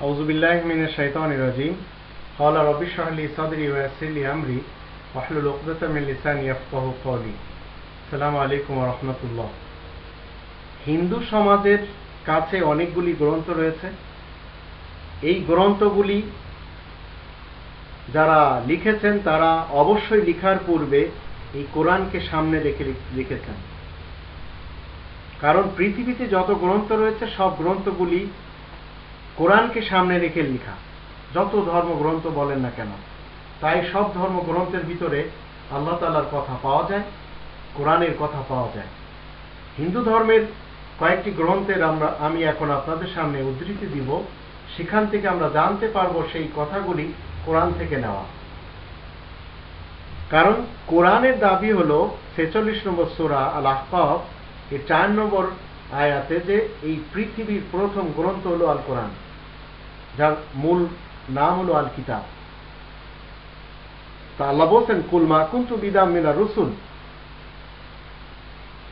أعوذ بالله من الشيطان الرجيم قال رب اشرح لي صدري ويسر لي أمري واحلل عقدة من لساني يفقهوا قولي السلام عليكم ورحمة الله হিন্দু সমাজের কাছে অনেকগুলি গ্রন্থ রয়েছে এই গ্রন্থগুলি যারা লিখেছেন তারা অবশ্যই লিখার পূর্বে এই কোরআনকে সামনে রেখে লিখেছেন কারণ পৃথিবীতে যত গ্রন্থ রয়েছে সব গ্রন্থগুলি কোরআনকে সামনে রেখে লেখা। যত ধর্মগ্রন্থ বলেন না কেন তাই সব ধর্মগ্রন্থের ভিতরে আল্লাহ তালার কথা পাওয়া যায়, কোরআনের কথা পাওয়া যায়। হিন্দু ধর্মের কয়েকটি গ্রন্থের আমরা, আমি এখন আপনাদের সামনে উদ্ধৃতি দিব। সেখান থেকে আমরা জানতে পারব সেই কথাগুলি কোরআন থেকে নেওয়া। কারণ কোরআনের দাবি হলো ছেচল্লিশ নম্বর সোরা আল আহকাব এর চার নম্বর আয়াতে যে এই পৃথিবীর প্রথম গ্রন্থ হলো আল কোরআন যার মূল নাম হলো আল কিতাব তা আল্লাহ বলছেন কুলমা কুন্তু বিদাম মিনা রসুল।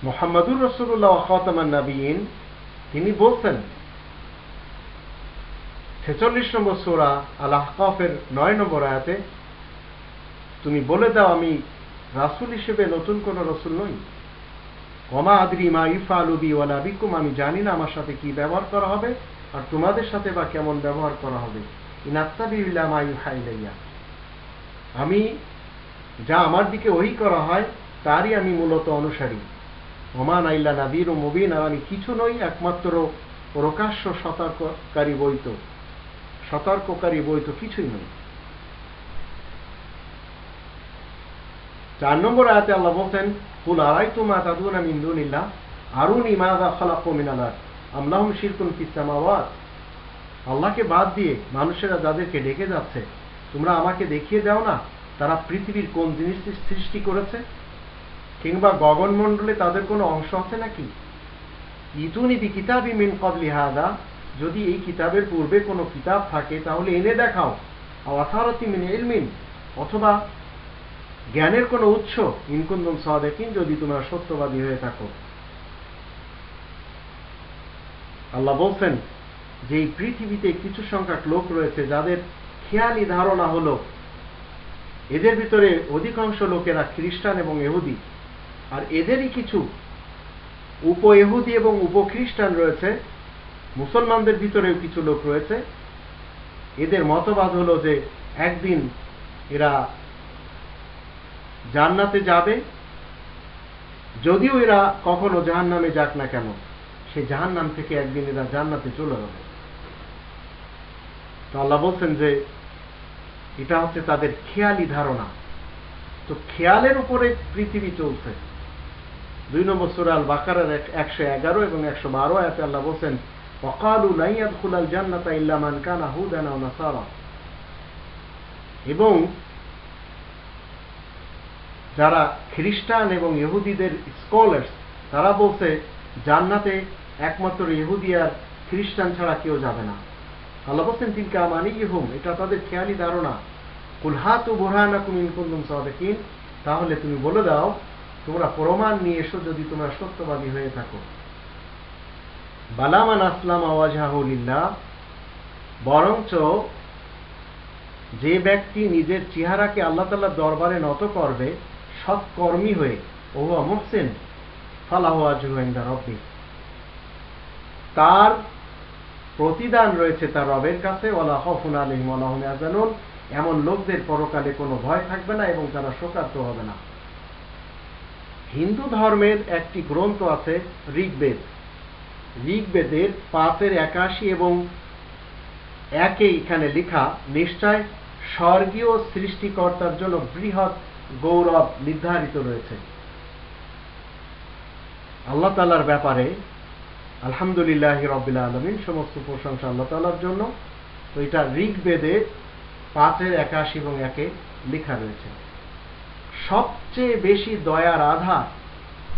মোহাম্মদুর রসুল্লাহ খতামান নাবিন তিনি বলছেন, ছেচল্লিশ নম্বর সোরা আল আহকাফের নয় নম্বর আয়াতে, তুমি বলে দাও আমি রাসুল হিসেবে নতুন কোন রসুল নই। কমা আদরি মা ইফা আলুবি বিকুম, আমি জানি না আমার সাথে কি ব্যবহার করা হবে, আর তোমাদের সাথে বা কেমন ব্যবহার করা হবে। মা আমি যা আমার দিকে ওই করা হয়, তারই আমি মূলত অনুসারী। ওমান আইল্লা নাবির ও মুবিন, আর আমি কিছু নই, একমাত্র প্রকাশ্য সতর্ককারী বইত সতর্ককারী বই তো কিছুই নয় চার নম্বর আয়াতে আল্লাহ বলছেন, কুল আড়াই তোমা তাদুন আমি ইন্দুনিল্লাহ আরুন ইমাদা খালাক মিনালার আমলাহুম শিরকুন ফিসামাওয়াত আল্লাহকে বাদ দিয়ে মানুষেরা যাদেরকে ডেকে যাচ্ছে, তোমরা আমাকে দেখিয়ে দাও না, তারা পৃথিবীর কোন জিনিসটি সৃষ্টি করেছে? কিংবা গগনমণ্ডলে তাদের কোনো অংশ আছে নাকি? ইতুনি বি কিতাবি মিন কবলি হাদা যদি এই কিতাবের পূর্বে কোনো কিতাব থাকে, তাহলে এনে দেখাও। অথারতি মিন এলমিন অথবা জ্ঞানের কোনো উৎস, ইনকুন্দম সাদেকিন, যদি তোমরা সত্যবাদী হয়ে থাকো। আল্লাহ বলছেন যে এই পৃথিবীতে কিছু সংখ্যক লোক রয়েছে যাদের খেয়ালি ধারণা হলো এদের ভিতরে অধিকাংশ লোকেরা খ্রিস্টান এবং এহুদি আর এদেরই কিছু উপ এহুদি এবং উপ খ্রিস্টান রয়েছে। মুসলমানদের ভিতরেও কিছু লোক রয়েছে। এদের মতবাদ হলো যে একদিন এরা জান্নাতে যাবে। যদিও এরা কখনো জাহান নামে যাক না কেন, সে জাহান নাম থেকে একদিন এরা জান্নাতে চলে যাবে। তো আল্লাহ বলছেন যে, এটা হচ্ছে তাদের খেয়ালি ধারণা। তো খেয়ালের উপরে পৃথিবী চলছে। দুই নম্বর সুরাল বাকারের একশো এগারো এবং একশো বারো আয়াতে আল্লাহ বলছেন অকালু লাইয়াদ খুলাল জান্নাতা ইল্লামান কানা হুদানা নাসারা। এবং যারা খ্রিস্টান এবং ইহুদিদের স্কলার্স তারা বলছে, জান্নাতে একমাত্র ইহুদি আর খ্রিস্টান ছাড়া কেউ যাবে না। আল্লাহ বলছেন তিনকা মানি ইহুম এটা তাদের খেয়ালি ধারণা। কুলহাত ও বোরহানা কুমিন কুন্দুম সাদেকিন তাহলে তুমি বলে দাও, তোমরা প্রমাণ নিয়ে এসো যদি তোমরা সত্যবাদী হয়ে থাকো। বালামান আসলাম আওয়াজাহুলিল্লাহ বরঞ্চ যে ব্যক্তি নিজের চেহারাকে আল্লাহ তাল্লাহ দরবারে নত করবে সৎকর্মী হয়ে ওহুয়া মুহসেন ফালাহুয়া জুহেন্দা রব্বি। তার প্রতিদান রয়েছে তার রবের কাছে ওলা হফুন আলিম ওলাহম আজানুন এমন লোকদের পরকালে কোনো ভয় থাকবে না এবং তারা শোকার্ত হবে না। হিন্দু ধর্মের একটি গ্রন্থ আছে, ঋগ্বেদ। ঋগ্বেদের পাঁচের একাশি এবং একে এখানে লেখা, নিশ্চয় স্বর্গীয় সৃষ্টিকর্তার জন্য বৃহৎ গৌরব নির্ধারিত রয়েছে। আল্লাহ তালার ব্যাপারে আলহামদুলিল্লাহ রবিল আলমিন সমস্ত প্রশংসা আল্লাহ তালার জন্য। তো এটা ঋগ্বেদে পাঁচের একাশি এবং একে লেখা রয়েছে। সবচেয়ে বেশি দয়ার আধার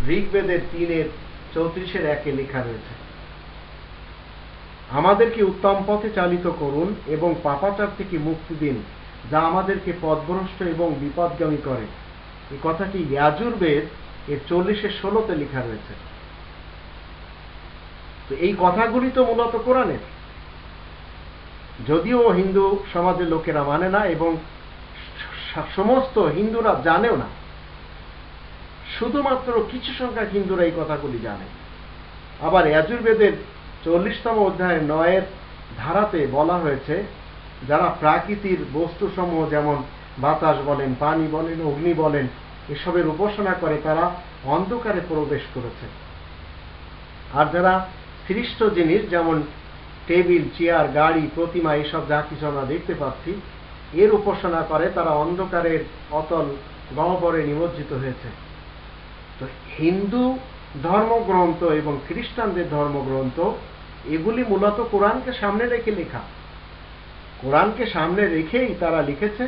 ঋগ্বেদের তিনের চৌত্রিশের একে লেখা রয়েছে। আমাদেরকে উত্তম পথে চালিত করুন এবং পাপাচার থেকে মুক্তি দিন। যা আমাদেরকে পদভ্রষ্ট এবং বিপদগামী করে। এই কথাটি ইয়াজুর্বেদ এর চল্লিশের ষোলোতে লেখা রয়েছে। তো এই কথাগুলি তো মূলত কোরআনের। যদিও হিন্দু সমাজের লোকেরা মানে না এবং সমস্ত হিন্দুরা জানেও না, শুধুমাত্র কিছু সংখ্যক হিন্দুরা এই কথাগুলি জানে। আবার অ্যাজুর্বেদের চল্লিশতম অধ্যায়ের নয়ের ধারাতে বলা হয়েছে যারা প্রাকৃতির বস্তুসমূহ যেমন বাতাস বলেন, পানি বলেন, অগ্নি বলেন, এসবের উপাসনা করে তারা অন্ধকারে প্রবেশ করেছে। আর যারা সৃষ্ট জিনিস যেমন টেবিল, চেয়ার, গাড়ি, প্রতিমা, এসব যা কিছু আমরা দেখতে পাচ্ছি, এর উপাসনা করে তারা অন্ধকারের অতল গহ্বরে নিমজ্জিত হয়েছে। তো হিন্দু ধর্মগ্রন্থ এবং খ্রিস্টানদের ধর্মগ্রন্থ এগুলি মূলত কোরআনকে সামনে রেখে লেখা। কোরআনকে সামনে রেখেই তারা লিখেছে,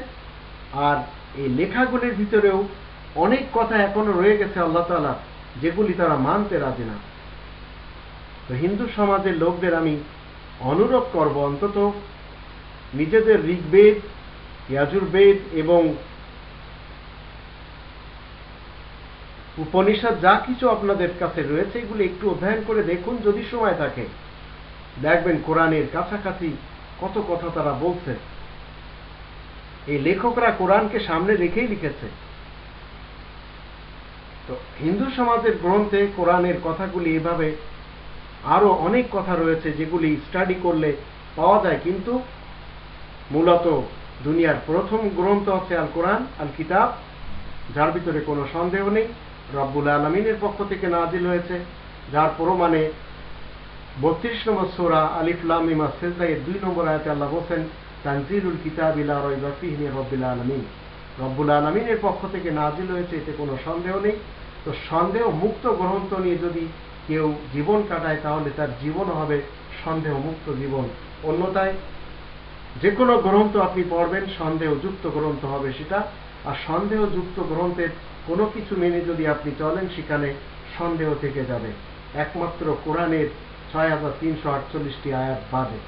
আর এই লেখাগুলির ভিতরেও অনেক কথা এখনও রয়ে গেছে আল্লাহ তালা যেগুলি তারা মানতে রাজি না। তো হিন্দু সমাজের লোকদের আমি অনুরোধ করব অন্তত নিজেদের ঋগ্বেদ, ইয়াজুর্বেদ এবং উপনিষদ যা কিছু আপনাদের কাছে রয়েছে, এগুলো একটু অধ্যয়ন করে দেখুন, যদি সময় থাকে। দেখবেন কোরআনের কাছাকাছি কত কথা তারা বলছে। এই লেখকরা কোরআনকে সামনে রেখেই লিখেছে। তো হিন্দু সমাজের গ্রন্থে কোরআনের কথাগুলি এভাবে আরও অনেক কথা রয়েছে যেগুলি স্টাডি করলে পাওয়া যায়, কিন্তু মূলত দুনিয়ার প্রথম গ্রন্থ হচ্ছে আল কোরআন আল কিতাব যার ভিতরে কোনো সন্দেহ নেই। রব্বুল আলমিনের পক্ষ থেকে নাজিল হয়েছে, যার প্রমাণে বত্রিশ নম্বর সোরা আলিফলাম ইমা সেজদাইয়ের দুই নম্বর আয়াতে আল্লাহ বলছেন, তানজিলুল কিতাব ইলা রয়বা ফিহি রব্বুল আলমিন। রব্বুল আলমিনের পক্ষ থেকে নাজিল হয়েছে, এতে কোনো সন্দেহ নেই। তো সন্দেহ মুক্ত গ্রন্থ নিয়ে যদি কেউ জীবন কাটায়, তাহলে তার জীবন হবে সন্দেহ মুক্ত জীবন। অন্যথায় যে কোনো গ্রন্থ আপনি পড়বেন, সন্দেহযুক্ত গ্রন্থ হবে সেটা। আর সন্দেহযুক্ত গ্রন্থের কোনো কিছু মেনে যদি আপনি চলেন, সেখানে সন্দেহ থেকে যাবে। একমাত্র কোরআনের ছয় হাজার তিনশো আটচল্লিশটি আয়াত বাদে